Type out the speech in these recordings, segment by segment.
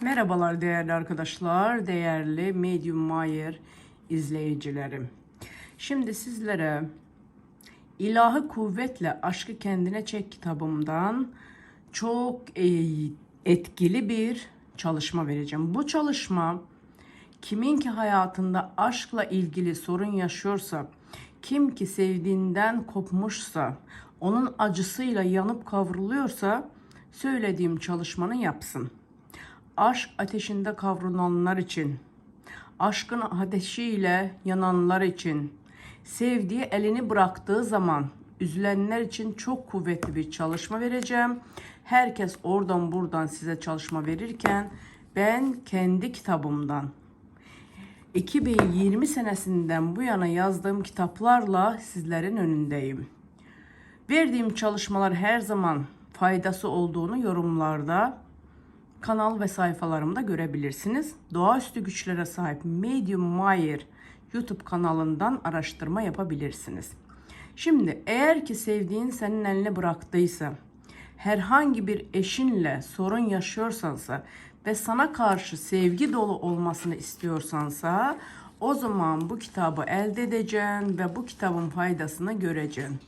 Merhabalar değerli arkadaşlar, değerli Medium Mayer izleyicilerim. Şimdi sizlere İlahı Kuvvetle Aşkı Kendine Çek kitabımdan çok e, etkili bir çalışma vereceğim. Bu çalışma kimin ki hayatında aşkla ilgili sorun yaşıyorsa, kim ki sevdiğinden kopmuşsa, onun acısıyla yanıp kavruluyorsa söylediğim çalışmanı yapsın aşk ateşinde kavrulanlar için, aşkın ateşiyle yananlar için, sevdiği elini bıraktığı zaman üzülenler için çok kuvvetli bir çalışma vereceğim. Herkes oradan buradan size çalışma verirken ben kendi kitabımdan 2020 senesinden bu yana yazdığım kitaplarla sizlerin önündeyim. Verdiğim çalışmalar her zaman faydası olduğunu yorumlarda kanal ve sayfalarımda görebilirsiniz. Doğaüstü güçlere sahip Medium Mayer YouTube kanalından araştırma yapabilirsiniz. Şimdi eğer ki sevdiğin senin eline bıraktıysa, herhangi bir eşinle sorun yaşıyorsansa ve sana karşı sevgi dolu olmasını istiyorsansa o zaman bu kitabı elde edeceksin ve bu kitabın faydasını göreceksin.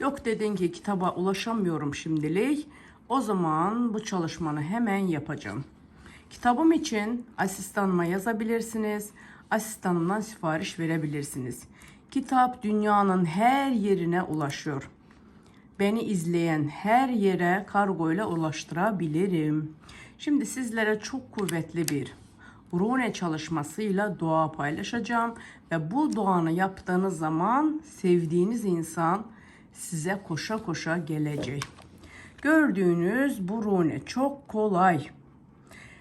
Yok dedin ki kitaba ulaşamıyorum şimdilik. O zaman bu çalışmanı hemen yapacağım. Kitabım için asistanıma yazabilirsiniz. Asistanımdan sipariş verebilirsiniz. Kitap dünyanın her yerine ulaşıyor. Beni izleyen her yere kargo ile ulaştırabilirim. Şimdi sizlere çok kuvvetli bir Rune çalışmasıyla dua paylaşacağım ve bu duanı yaptığınız zaman sevdiğiniz insan size koşa koşa gelecek. Gördüğünüz bu rune çok kolay.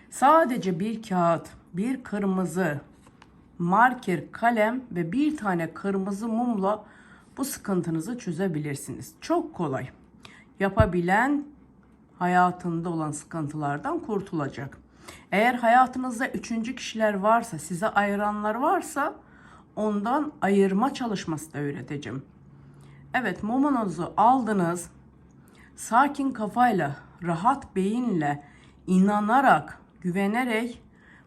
Sadece bir kağıt, bir kırmızı marker kalem ve bir tane kırmızı mumla bu sıkıntınızı çözebilirsiniz. Çok kolay. Yapabilen hayatında olan sıkıntılardan kurtulacak. Eğer hayatınızda üçüncü kişiler varsa, size ayıranlar varsa ondan ayırma çalışması da öğreteceğim. Evet mumunuzu aldınız. Sakin kafayla, rahat beyinle, inanarak, güvenerek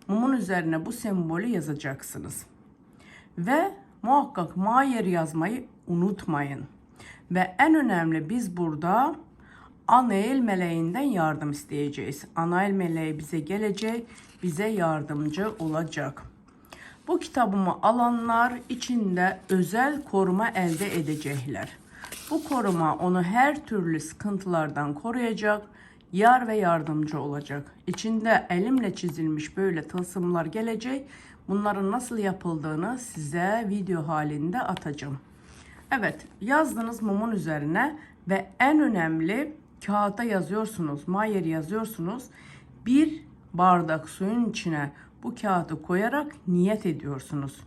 mumun üzerine bu sembolü yazacaksınız. Ve muhakkak Mayer yazmayı unutmayın. Ve en önemli biz burada Anael meleğinden yardım isteyeceğiz. Anael meleği bize gelecek, bize yardımcı olacak. Bu kitabımı alanlar içinde özel koruma elde edecekler. Bu koruma onu her türlü sıkıntılardan koruyacak, yar ve yardımcı olacak. İçinde elimle çizilmiş böyle tılsımlar gelecek. Bunların nasıl yapıldığını size video halinde atacağım. Evet, yazdınız mumun üzerine ve en önemli kağıda yazıyorsunuz, mayer yazıyorsunuz. Bir bardak suyun içine bu kağıdı koyarak niyet ediyorsunuz.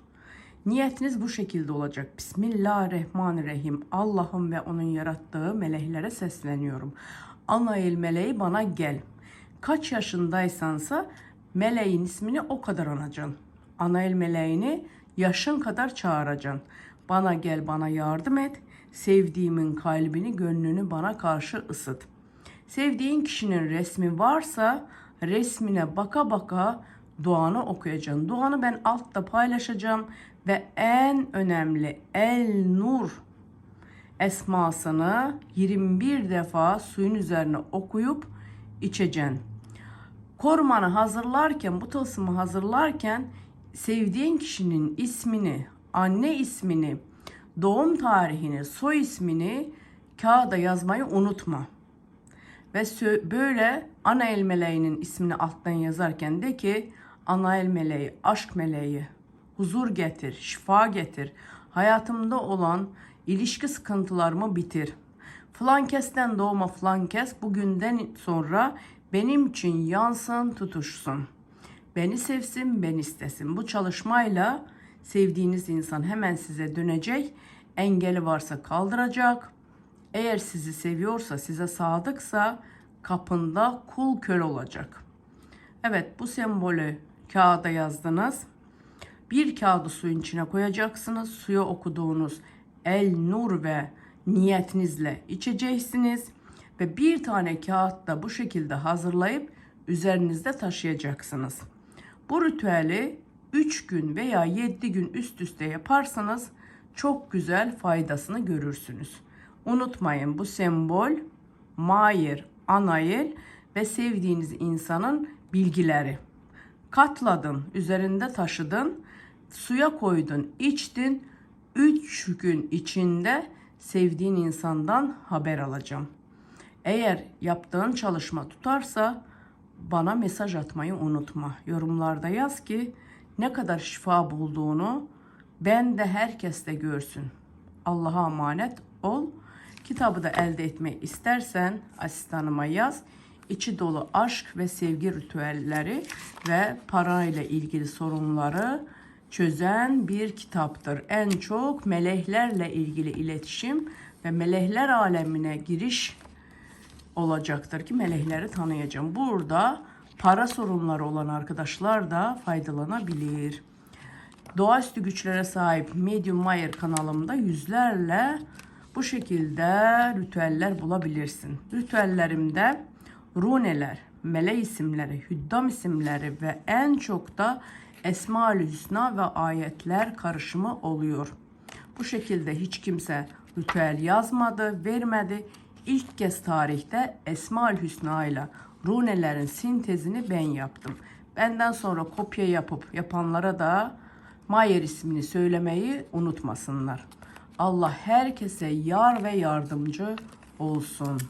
Niyetiniz bu şekilde olacak. Bismillahirrahmanirrahim. Allah'ım ve onun yarattığı meleklere sesleniyorum. Ana el meleği bana gel. Kaç yaşındaysansa meleğin ismini o kadar anacaksın. Ana el meleğini yaşın kadar çağıracaksın. Bana gel bana yardım et. Sevdiğimin kalbini gönlünü bana karşı ısıt. Sevdiğin kişinin resmi varsa resmine baka baka duanı okuyacaksın. Duanı ben altta paylaşacağım ve en önemli El Nur esmasını 21 defa suyun üzerine okuyup içeceksin. Korumanı hazırlarken, bu tılsımı hazırlarken sevdiğin kişinin ismini, anne ismini, doğum tarihini, soy ismini kağıda yazmayı unutma. Ve böyle ana el meleğinin ismini alttan yazarken de ki ana el meleği, aşk meleği, huzur getir, şifa getir. Hayatımda olan ilişki sıkıntılarımı bitir. Flankesten doğma flankes bugünden sonra benim için yansın, tutuşsun. Beni sevsin, ben istesin. Bu çalışmayla sevdiğiniz insan hemen size dönecek. Engeli varsa kaldıracak. Eğer sizi seviyorsa, size sadıksa kapında kul köle olacak. Evet bu sembolü kağıda yazdınız. Bir kağıdı suyun içine koyacaksınız. Suya okuduğunuz el nur ve niyetinizle içeceksiniz. Ve bir tane kağıt da bu şekilde hazırlayıp üzerinizde taşıyacaksınız. Bu ritüeli 3 gün veya 7 gün üst üste yaparsanız çok güzel faydasını görürsünüz. Unutmayın bu sembol Mayır, Anayel ve sevdiğiniz insanın bilgileri. Katladın, üzerinde taşıdın, suya koydun, içtin. 3 gün içinde sevdiğin insandan haber alacağım. Eğer yaptığın çalışma tutarsa bana mesaj atmayı unutma. Yorumlarda yaz ki ne kadar şifa bulduğunu ben de herkes de görsün. Allah'a emanet ol. Kitabı da elde etmek istersen asistanıma yaz. İçi dolu aşk ve sevgi ritüelleri ve parayla ilgili sorunları çözen bir kitaptır. En çok meleklerle ilgili iletişim ve melekler alemine giriş olacaktır ki melekleri tanıyacağım. Burada para sorunları olan arkadaşlar da faydalanabilir. Doğaüstü güçlere sahip Medium Mayer kanalımda yüzlerle bu şekilde ritüeller bulabilirsin. Ritüellerimde runeler, mele isimleri, hüddam isimleri ve en çok da Esma-ül Hüsna ve ayetler karışımı oluyor. Bu şekilde hiç kimse ritüel yazmadı, vermedi. İlk kez tarihte Esma-ül Hüsna ile runelerin sintezini ben yaptım. Benden sonra kopya yapıp yapanlara da Mayer ismini söylemeyi unutmasınlar. Allah herkese yar ve yardımcı olsun.